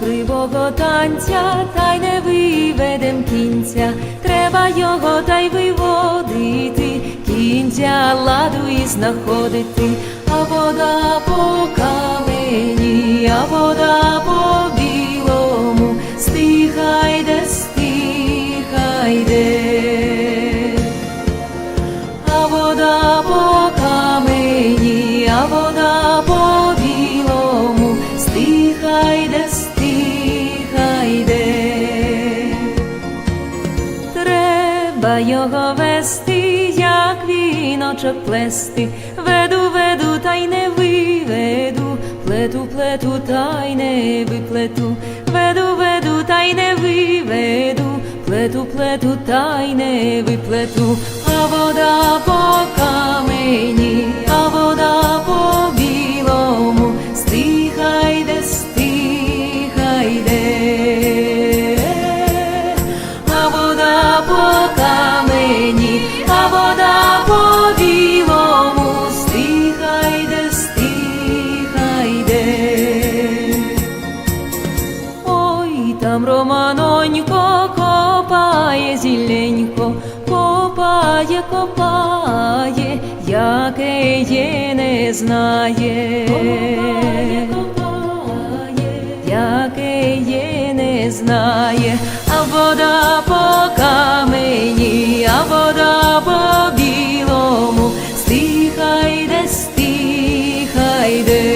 того танця, та й не виведем кінця, треба його та й виводити, кінця ладу і знаходити, а вода по камені, а вода по білому, стиха йде. А вода по камені, а вода по білому, стиха йде, Треба його вести, як віночок плести, веду, веду, та й не виведу, плету, плету, та й не виплету, веду, веду, та й не виведу, плету, плету, та й не виплету, а вода по там Романонько копає зілленько, копає, копає, яке є не знає. Яке є не знає, а вода по камені, а вода по білому, стиха йде, стиха йде,